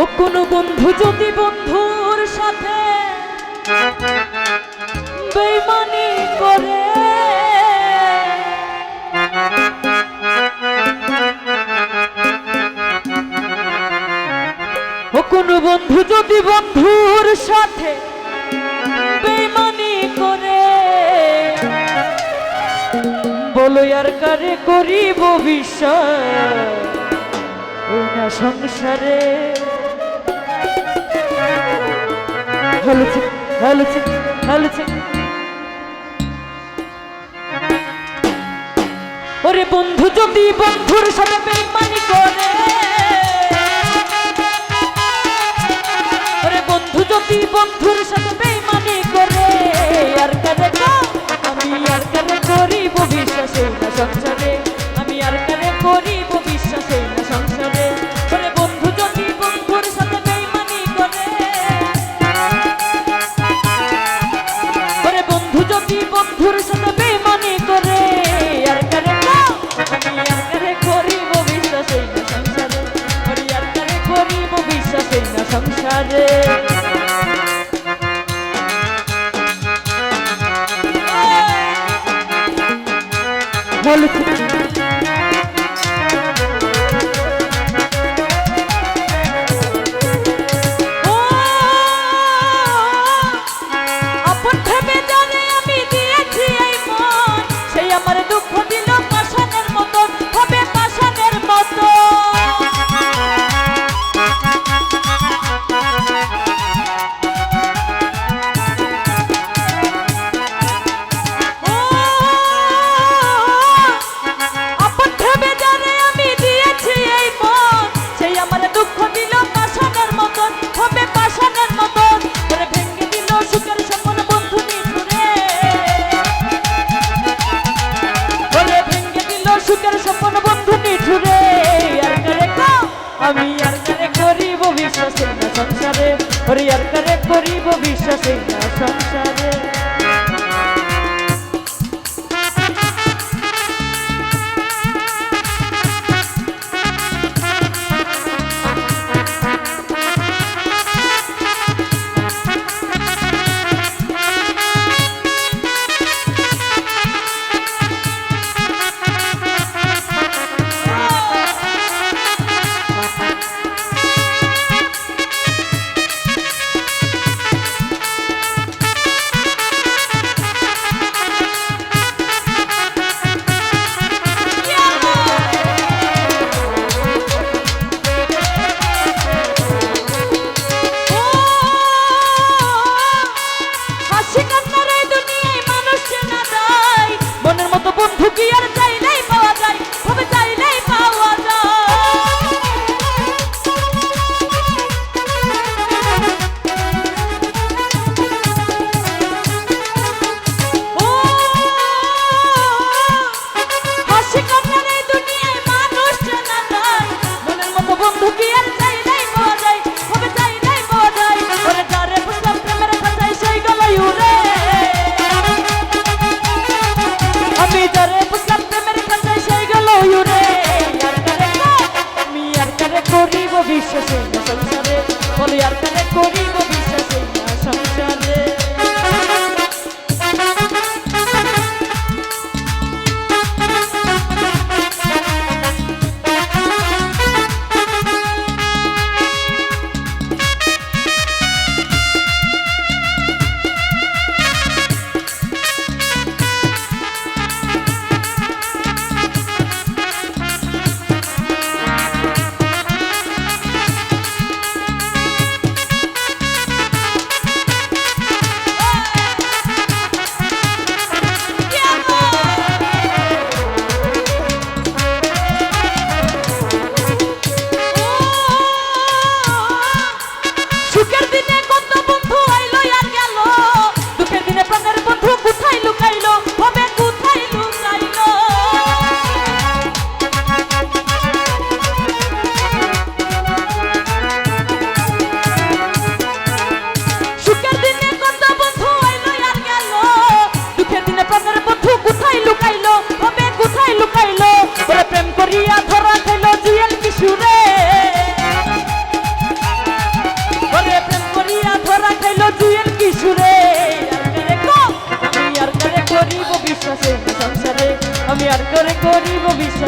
ও কোনো বন্ধু যদি বন্ধুর সাথে বেমানি করে। ও কোনো বন্ধু যদি বন্ধুর সাথে বেমানি করে। বলো আর কারে করিব বিশ্বাস সংসারে। হেলেছে হেলেছে হেলেছে ওরে বন্ধু, যদি বন্ধুর সাথে বেমানি করে, ওরে বন্ধু, যদি বন্ধুর সাথে রে। বিশ্বাসে না সংসারে হরিয়ার করে করিব বিশ্বাসে না সংসারে।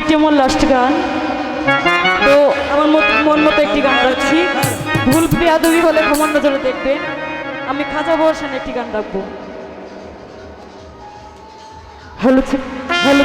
এটি আমার লাস্ট গান। তো আমার মন মতো একটি গান রাখছি। ভুল বেয়াদবি হলে ক্ষমা নজরে দেখবেন। আমি খাজা বর্ষান একটি গান রাখব। Hello hello